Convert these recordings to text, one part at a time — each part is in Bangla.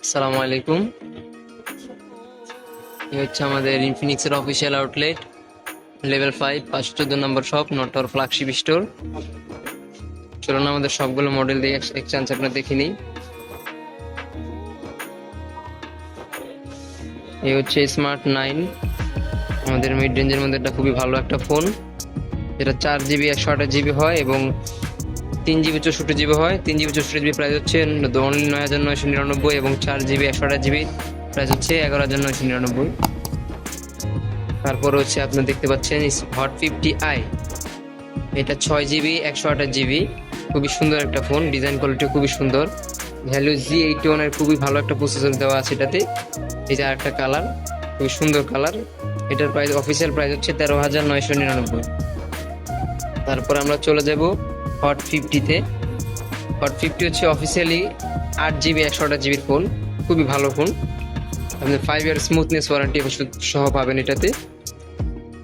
আসসালামু আলাইকুম। এই হচ্ছে আমাদের ইনফিনিক্সের অফিসিয়াল আউটলেট লেভেল ফাইভ পাঁচশো চোদ্দ নম্বর শপ নটর ফ্ল্যাগশিপ স্টোর চলুন আমাদের সবগুলো মডেল দিয়ে এক- এক চান্স আপনার দেখে নিই। এই হচ্ছে স্মার্ট নাইন আমাদের মিড রেঞ্জের মধ্যে একটা খুবই ভালো একটা ফোন যেটা চার জিবি একশো আঠাশ জিবি হয় এবং তিন জিবি চৌষট্টি জিবি হয়, তিন জিবি চৌষট্টি জিবি প্রাইস হচ্ছে অনলি নয় হাজার নয়শো নিরানব্বই এবং চার জিবি একশো আঠাশ জিবি প্রাইস হচ্ছে এগারো হাজার নয়শো নিরানব্বই। তারপর হচ্ছে আপনার দেখতে পাচ্ছেন হট ফিফটি আই এটা ছয় জিবি, একশো আঠাশ জিবি। খুবই সুন্দর একটা ফোন ডিজাইন কোয়ালিটি খুবই সুন্দর। ভ্যালু জি এইটি ওয়ানের খুবই ভালো একটা প্রসেসর দেওয়া আছে এটাতে। এই যে আরেকটা কালার খুবই সুন্দর কালার এটার প্রাইস অফিসিয়াল প্রাইস হচ্ছে তেরো হাজার নয়শো নিরানব্বই। তারপর আমরা চলে যাব হট ফিফটিতে হট ফিফটি হচ্ছে অফিসিয়ালি আট জিবি একশো আঠাশ জিবির ফোন খুবই ভালো ফোন আপনি ফাইভ ইয়ার স্মুথনেস ওয়ারেন্টি সহ পাবেন এটাতে।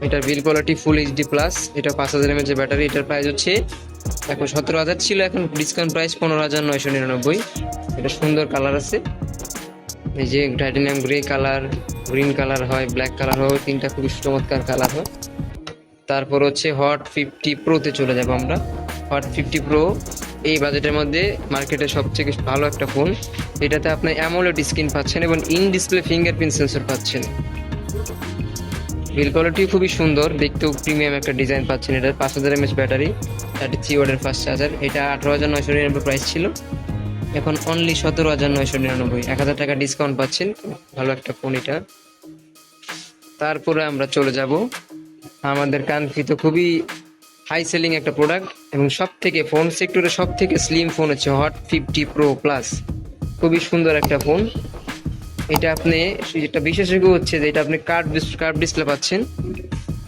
এটার build quality full HD plus এটা পাঁচ হাজার এমএচ ব্যাটারি এটার প্রাইস হচ্ছে এখন সতেরো হাজার ছিল, এখন ডিসকাউন্ট প্রাইস পনেরো হাজার নয়শো নিরানব্বই। এটা সুন্দর কালার আছে। এই যে titanium grey colour green colour হয় ব্ল্যাক কালার হয়, তিনটা খুবই চমৎকার কালার হয়। তারপর হচ্ছে হট ফিফটি প্রোতে চলে যাব আমরা। হট ফিফটি প্রো এই বাজেটের মধ্যে মার্কেটে সবথেকে ভালো একটা ফোন এটাতে আপনি অ্যামোলেড স্ক্রিন পাচ্ছেন এবং ইন ডিসপ্লে ফিঙ্গারপ্রিন্ট সেন্সর পাচ্ছেন। বিল কোয়ালিটি খুবই সুন্দর, দেখতেও প্রিমিয়াম একটা ডিজাইন পাচ্ছেন এটা পাঁচ হাজার এমএচ ব্যাটারি থার্টি থ্রি ওয়ার্ডের ফাস্ট চার্জার এটা আঠারো হাজার নয়শো নিরানব্বই প্রাইস ছিল। এখন অনলি সতেরো হাজার নয়শো নিরানব্বই। এক হাজার টাকা ডিসকাউন্ট পাচ্ছেন। ভালো একটা ফোন এটা। তারপরে আমরা চলে যাব। আমাদের কাঙ্ক্ষিত খুবই হাই সেলিং একটা প্রোডাক্ট এবং সব থেকে ফোন সেক্টরে সব থেকে স্লিম ফোন হচ্ছে হট ফিফটি প্রো প্লাস খুবই সুন্দর একটা ফোন এটা আপনি, যেটা বিশেষজ্ঞ হচ্ছে যে এটা আপনি কার্ভ কার্ভ ডিসপ্লে পাচ্ছেন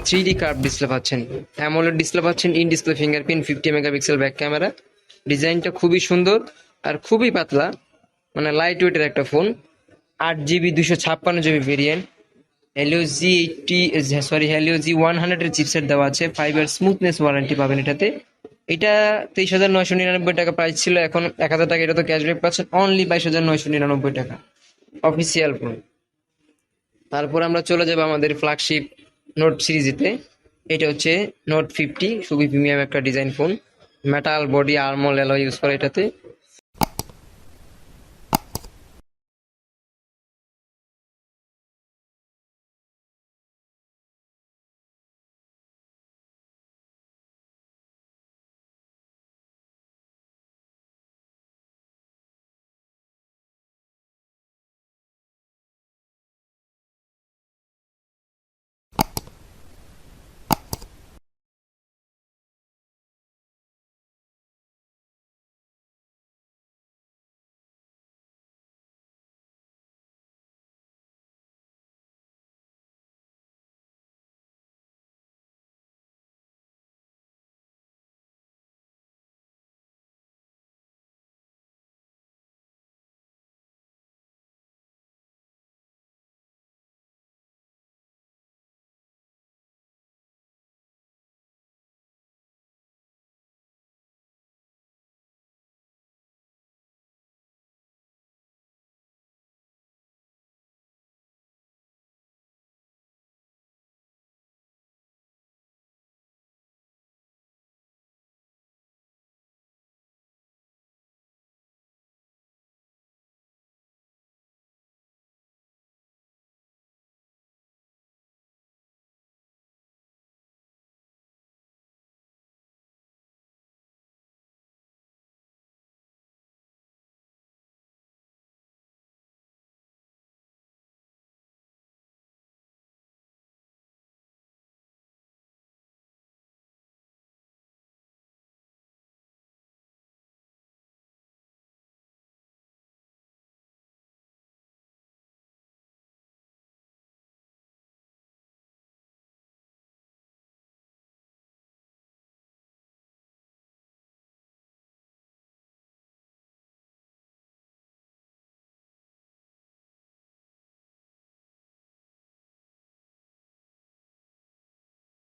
থ্রি ডি কার্ভ ডিসপ্লে পাচ্ছেন। অ্যামোলেড ডিসপ্লে পাচ্ছেন in display fingerprint fifty megapixel back camera ডিজাইনটা খুবই সুন্দর আর খুবই পাতলা মানে লাইট ওয়েটের একটা ফোন আট জিবি দুশো ছাপ্পান্ন GB variant Helio G eighty sorry Helio G one হান্ড্রেডের চিপসেট দেওয়া আছে। ফাইভ ইয়ার স্মুথনেস ওয়ারেন্টি পাবেন এটাতে। এটা তেইশ হাজার নয়শো নিরানব্বই টাকা প্রাইস ছিল, এখন এক হাজার টাকা, এটা তো ক্যাশব্যাক পাচ্ছেন। অনলি বাইশ হাজার নয়শো নিরানব্বই টাকা। অফিসিয়াল ফোন তারপর আমরা চলে যাব আমাদের ফ্ল্যাগশিপ নোট সিরিজেতে এটা হচ্ছে নোট ফিফটি খুবই প্রিমিয়াম একটা ডিজাইন ফোন মেটাল বডি আর্মল এলো ইউজ করে এটাতে।